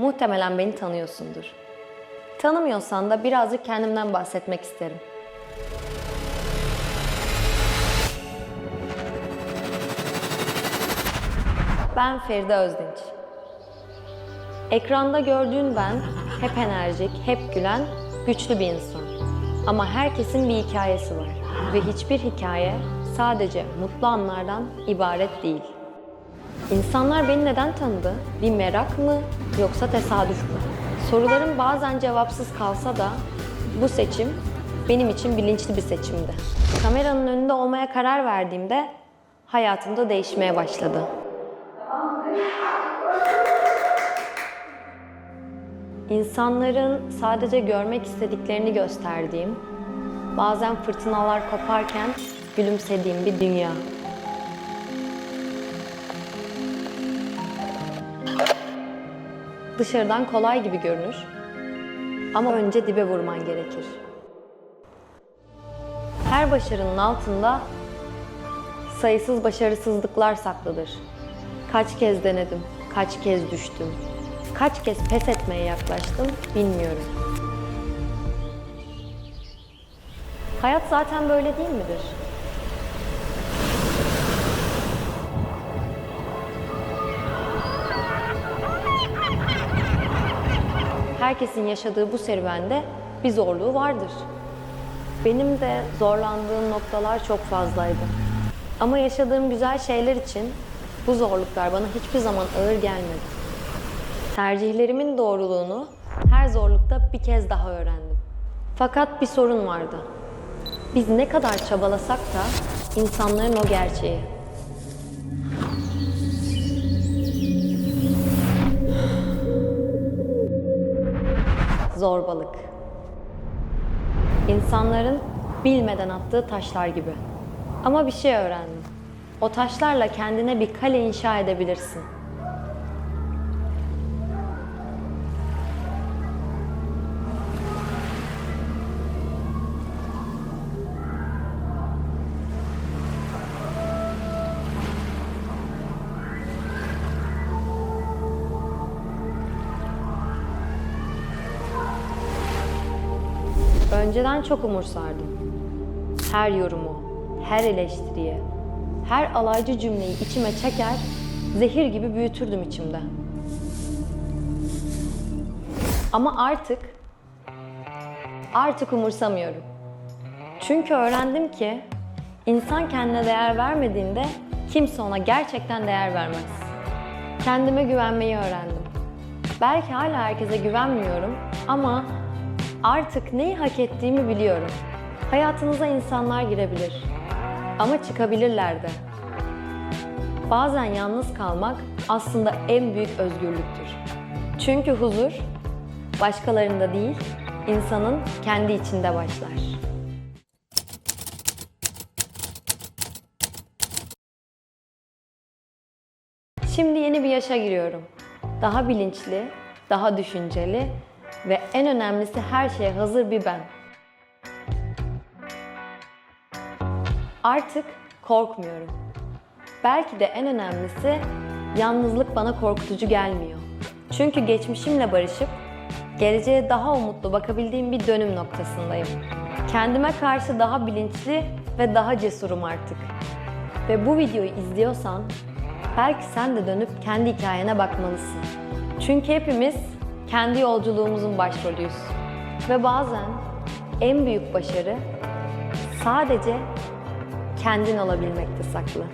muhtemelen beni tanıyorsundur. Tanımıyorsan da birazcık kendimden bahsetmek isterim. Ben Feride Özdinç. Ekranda gördüğün ben hep enerjik, hep gülen, güçlü bir insan. Ama herkesin bir hikayesi var ve hiçbir hikaye sadece mutlu anlardan ibaret değil. İnsanlar beni neden tanıdı? Bir merak mı yoksa tesadüf mü? Sorularım bazen cevapsız kalsa da bu seçim benim için bilinçli bir seçimdi. Kameranın önünde olmaya karar verdiğimde hayatımda değişmeye başladı. İnsanların sadece görmek istediklerini gösterdiğim, bazen fırtınalar koparken gülümsediğim bir dünya. Dışarıdan kolay gibi görünür ama önce dibe vurman gerekir. Her başarının altında sayısız başarısızlıklar saklıdır. Kaç kez denedim, kaç kez düştüm, kaç kez pes etmeye yaklaştım bilmiyorum. Hayat zaten böyle değil midir? Herkesin yaşadığı bu serüvende bir zorluğu vardır. Benim de zorlandığım noktalar çok fazlaydı. Ama yaşadığım güzel şeyler için bu zorluklar bana hiçbir zaman ağır gelmedi. Tercihlerimin doğruluğunu her zorlukta bir kez daha öğrendim. Fakat bir sorun vardı. Biz ne kadar çabalasak da insanların o gerçeği. Zorbalık. İnsanların bilmeden attığı taşlar gibi. Ama bir şey öğrendim. O taşlarla kendine bir kale inşa edebilirsin. Önceden çok umursardım. Her yorumu, her eleştiriyi, her alaycı cümleyi içime çeker, zehir gibi büyütürdüm içimde. Ama artık, artık umursamıyorum. Çünkü öğrendim ki insan kendine değer vermediğinde kimse ona gerçekten değer vermez. Kendime güvenmeyi öğrendim. Belki hala herkese güvenmiyorum ama artık neyi hak ettiğimi biliyorum. Hayatınıza insanlar girebilir ama çıkabilirler de. Bazen yalnız kalmak aslında en büyük özgürlüktür. Çünkü huzur başkalarında değil, insanın kendi içinde başlar. Şimdi yeni bir yaşa giriyorum. Daha bilinçli, daha düşünceli ve en önemlisi her şeye hazır bir ben. Artık korkmuyorum. Belki de en önemlisi yalnızlık bana korkutucu gelmiyor. Çünkü geçmişimle barışıp geleceğe daha umutlu bakabildiğim bir dönüm noktasındayım. Kendime karşı daha bilinçli ve daha cesurum artık. Ve bu videoyu izliyorsan belki sen de dönüp kendi hikayene bakmalısın. Çünkü hepimiz kendi yolculuğumuzun başrolüyüz. Ve bazen en büyük başarı sadece kendin olabilmekte saklı.